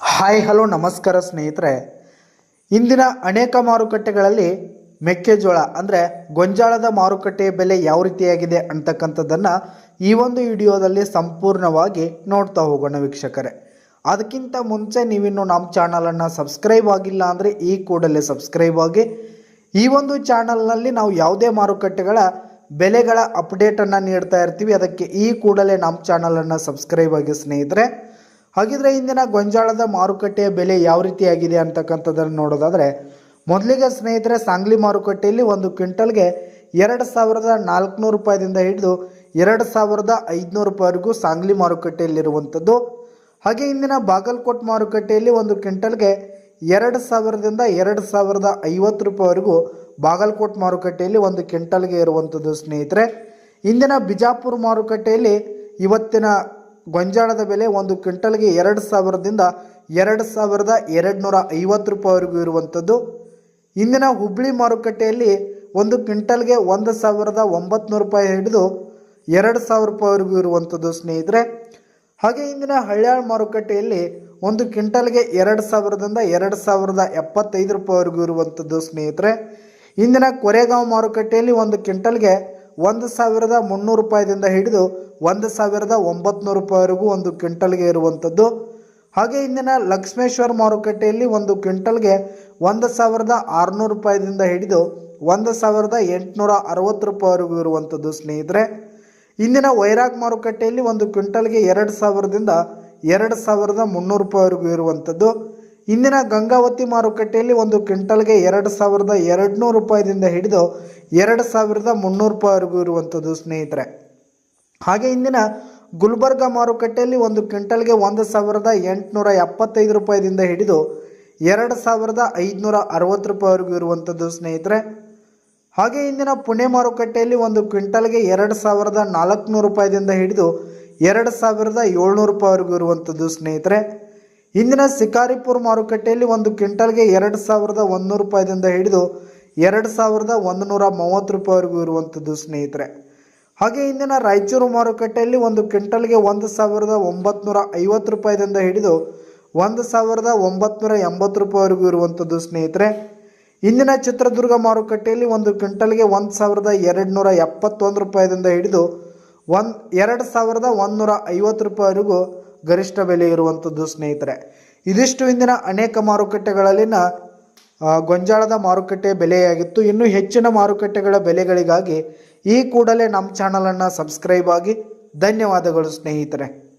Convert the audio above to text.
Hi, hello, ನಮಸ್ಕಾರ ಸ್ನೇಹಿತರೆ. ಇಂದಿನ ಅನೇಕ ಮಾರುಕಟ್ಟೆಗಳಲ್ಲಿ ಮೆಕ್ಕೆಜೋಳ ಅಂದರೆ ಗೊಂಜಾಳದ ಮಾರುಕಟ್ಟೆ ಬೆಲೆ ಯಾವ ರೀತಿಯಾಗಿದೆ ಅಂತಕ್ಕಂಥದ್ದನ್ನು ಈ ಒಂದು ವಿಡಿಯೋದಲ್ಲಿ ಸಂಪೂರ್ಣವಾಗಿ ನೋಡ್ತಾ ಹೋಗೋಣ ವೀಕ್ಷಕರೇ. ಅದಕ್ಕಿಂತ ಮುಂಚೆ ನೀವಿನ್ನು ನಮ್ಮ ಚಾನಲನ್ನು ಸಬ್ಸ್ಕ್ರೈಬ್ ಆಗಿಲ್ಲ ಅಂದರೆ ಈ ಕೂಡಲೇ ಸಬ್ಸ್ಕ್ರೈಬ್ ಆಗಿ. ಈ ಒಂದು ಚಾನಲ್ನಲ್ಲಿ ನಾವು ಯಾವುದೇ ಮಾರುಕಟ್ಟೆಗಳ ಬೆಲೆಗಳ ಅಪ್ಡೇಟನ್ನು ನೀಡ್ತಾ ಇರ್ತೀವಿ. ಅದಕ್ಕೆ ಈ ಕೂಡಲೇ ನಮ್ಮ ಚಾನಲನ್ನು ಸಬ್ಸ್ಕ್ರೈಬ್ ಆಗಿ ಸ್ನೇಹಿತರೆ. ಹಾಗಿದ್ರೆ ಇಂದಿನ ಗೊಂಜಾಳದ ಮಾರುಕಟ್ಟೆಯ ಬೆಲೆ ಯಾವ ರೀತಿಯಾಗಿದೆ ಅಂತಕ್ಕಂಥದ್ದನ್ನು ನೋಡೋದಾದರೆ, ಮೊದಲಿಗೆ ಸ್ನೇಹಿತರೆ, ಸಾಂಗ್ಲಿ ಮಾರುಕಟ್ಟೆಯಲ್ಲಿ ಒಂದು ಕ್ವಿಂಟಲ್ಗೆ ಎರಡು ಸಾವಿರದ ನಾಲ್ಕುನೂರು ರೂಪಾಯಿದಿಂದ ಹಿಡಿದು ಎರಡು ಸಾವಿರದ ಐದುನೂರು ರೂಪಾಯಿವರೆಗೂ ಸಾಂಗ್ಲಿ ಮಾರುಕಟ್ಟೆಯಲ್ಲಿರುವಂಥದ್ದು. ಹಾಗೆ ಇಂದಿನ ಬಾಗಲಕೋಟ್ ಮಾರುಕಟ್ಟೆಯಲ್ಲಿ ಒಂದು ಕ್ವಿಂಟಲ್ಗೆ ಎರಡು ಸಾವಿರದಿಂದ ಎರಡು ಸಾವಿರದ ಐವತ್ತು ರೂಪಾಯಿವರೆಗೂ ಬಾಗಲಕೋಟ್ ಮಾರುಕಟ್ಟೆಯಲ್ಲಿ ಒಂದು ಕ್ವಿಂಟಲ್ಗೆ ಇರುವಂಥದ್ದು ಸ್ನೇಹಿತರೆ. ಇಂದಿನ ಬಿಜಾಪುರ ಮಾರುಕಟ್ಟೆಯಲ್ಲಿ ಇವತ್ತಿನ ಗೊಂಜಾಳದ ಬೆಲೆ ಒಂದು ಕ್ವಿಂಟಲ್ಗೆ ಎರಡು ಸಾವಿರದಿಂದ ಎರಡು ಸಾವಿರದ ಎರಡು ನೂರ ಐವತ್ತು ರೂಪಾಯಿವರೆಗೂ ಇರುವಂಥದ್ದು. ಇಂದಿನ ಹುಬ್ಬಳ್ಳಿ ಮಾರುಕಟ್ಟೆಯಲ್ಲಿ ಒಂದು ಕ್ವಿಂಟಲ್ಗೆ ಒಂದು ಸಾವಿರದ ಒಂಬತ್ತು ರೂಪಾಯಿ ಹಿಡಿದು ಎರಡು ಸಾವಿರ ರೂಪಾಯಿವರೆಗೂ ಇರುವಂಥದ್ದು ಸ್ನೇಹಿತರೆ. ಹಾಗೆ ಇಂದಿನ ಹಳ್ಯಾಳ್ ಮಾರುಕಟ್ಟೆಯಲ್ಲಿ ಒಂದು ಕ್ವಿಂಟಲ್ಗೆ ಎರಡು ಸಾವಿರದಿಂದ ಎರಡು ಸಾವಿರದ ಎಪ್ಪತ್ತೈದು ರೂಪಾಯಿವರೆಗೂ ಇರುವಂಥದ್ದು ಸ್ನೇಹಿತರೆ. ಇಂದಿನ ಕೊರೆಗಾಂವ್ ಮಾರುಕಟ್ಟೆಯಲ್ಲಿ ಒಂದು ಕ್ವಿಂಟಲ್ಗೆ ಒಂದು ಸಾವಿರದ ಮುನ್ನೂರು ರೂಪಾಯಿದಿಂದ ಹಿಡಿದು ಒಂದು ಸಾವಿರದ ಒಂಬತ್ತು ರೂಪಾಯಿವರೆಗೂ ಒಂದು ಕ್ವಿಂಟಲ್ಗೆ ಇರುವಂಥದ್ದು ಹಾಗೆ ಇಂದಿನ ಲಕ್ಷ್ಮೇಶ್ವರ ಮಾರುಕಟ್ಟೆಯಲ್ಲಿ ಒಂದು ಕ್ವಿಂಟಲ್ಗೆ ಒಂದು ಸಾವಿರದ ಆರುನೂರು ರೂಪಾಯಿದಿಂದ ಹಿಡಿದು ಒಂದು ಸಾವಿರದ ಎಂಟುನೂರ ಅರವತ್ತು ರೂಪಾಯಿವರೆಗೂ ಇರುವಂಥದ್ದು ಸ್ನೇಹಿತರೆ. ಇಂದಿನ ವೈರಾಗ್ ಮಾರುಕಟ್ಟೆಯಲ್ಲಿ ಒಂದು ಕ್ವಿಂಟಲ್ಗೆ ಎರಡು ಸಾವಿರದಿಂದ ಎರಡು ಸಾವಿರದ ಮುನ್ನೂರು ರೂಪಾಯಿವರೆಗೂ ಇರುವಂಥದ್ದು. ಇಂದಿನ ಗಂಗಾವತಿ ಮಾರುಕಟ್ಟೆಯಲ್ಲಿ ಒಂದು ಕ್ವಿಂಟಲ್ಗೆ ಎರಡು ಸಾವಿರದ ಎರಡುನೂರು ರೂಪಾಯಿದಿಂದ ಹಿಡಿದು ಎರಡು ಸಾವಿರದ ಮುನ್ನೂರು ರೂಪಾಯಿವರೆಗೂ ಇರುವಂಥದ್ದು ಸ್ನೇಹಿತರೆ. ಹಾಗೆ ಇಂದಿನ ಗುಲ್ಬರ್ಗ ಮಾರುಕಟ್ಟೆಯಲ್ಲಿ ಒಂದು ಕ್ವಿಂಟಲ್ಗೆ ಒಂದು ಸಾವಿರದ ಎಂಟುನೂರ ಎಪ್ಪತ್ತೈದು ರೂಪಾಯಿದಿಂದ ಹಿಡಿದು ಎರಡು ಸಾವಿರದ ಐದುನೂರ ಅರವತ್ತು ರೂಪಾಯಿವರೆಗೂ ಇರುವಂಥದ್ದು ಸ್ನೇಹಿತರೆ. ಹಾಗೆ ಇಂದಿನ ಪುಣೆ ಮಾರುಕಟ್ಟೆಯಲ್ಲಿ ಒಂದು ಕ್ವಿಂಟಲ್ಗೆ ಎರಡು ಸಾವಿರದ ನಾಲ್ಕುನೂರು ರೂಪಾಯಿದಿಂದ ಹಿಡಿದು ಎರಡು ಸಾವಿರದ ಏಳ್ನೂರು ರೂಪಾಯಿವರೆಗೂ ಇರುವಂಥದ್ದು ಸ್ನೇಹಿತರೆ. ಇಂದಿನ ಶಿಕಾರಿಪುರ ಮಾರುಕಟ್ಟೆಯಲ್ಲಿ ಒಂದು ಕ್ವಿಂಟಲ್ಗೆ ಎರಡು ಸಾವಿರದ ಒಂದುನೂರು ರೂಪಾಯಿದಿಂದ ಹಿಡಿದು ಎರಡು ಸಾವಿರದ ಒಂದು ನೂರ ಮೂವತ್ತು ರೂಪಾಯಿವರೆಗೂ ಇರುವಂಥದ್ದು ಸ್ನೇಹಿತರೆ. ಹಾಗೆ ಇಂದಿನ ರಾಯಚೂರು ಮಾರುಕಟ್ಟೆಯಲ್ಲಿ ಒಂದು ಕ್ವಿಂಟಲ್ಗೆ ಒಂದು ಸಾವಿರದ ಒಂಬತ್ನೂರ ಐವತ್ತು ರೂಪಾಯಿದಿಂದ ಹಿಡಿದು ಒಂದು ಸಾವಿರದ ಒಂಬತ್ನೂರ ಎಂಬತ್ತು ರೂಪಾಯಿವರೆಗೂ ಇರುವಂಥದ್ದು ಸ್ನೇಹಿತರೆ, ಇಂದಿನ ಚಿತ್ರದುರ್ಗ ಮಾರುಕಟ್ಟೆಯಲ್ಲಿ ಒಂದು ಕ್ವಿಂಟಲ್ಗೆ ಒಂದು ಸಾವಿರದ ಎರಡು ನೂರ ಎಪ್ಪತ್ತೊಂದು ರೂಪಾಯಿದಿಂದ ಹಿಡಿದು ಒಂದು ಎರಡು ಸಾವಿರದ ಒಂದುನೂರ ಐವತ್ತು ರೂಪಾಯಿವರೆಗೂ ಗರಿಷ್ಠ ಬೆಲೆ ಇರುವಂಥದ್ದು ಸ್ನೇಹಿತರೆ. ಇದಿಷ್ಟು ಇಂದಿನ ಅನೇಕ ಮಾರುಕಟ್ಟೆಗಳಲ್ಲಿನ ಗೊಂಜಾಳದ ಮಾರುಕಟ್ಟೆ ಬೆಲೆಯಾಗಿತ್ತು. ಇನ್ನು ಹೆಚ್ಚಿನ ಮಾರುಕಟ್ಟೆಗಳ ಬೆಲೆಗಳಿಗಾಗಿ ಈ ಕೂಡಲೇ ನಮ್ಮ ಚಾನಲನ್ನು ಸಬ್ಸ್ಕ್ರೈಬ್ ಆಗಿ ಧನ್ಯವಾದಗಳು ಸ್ನೇಹಿತರೆ.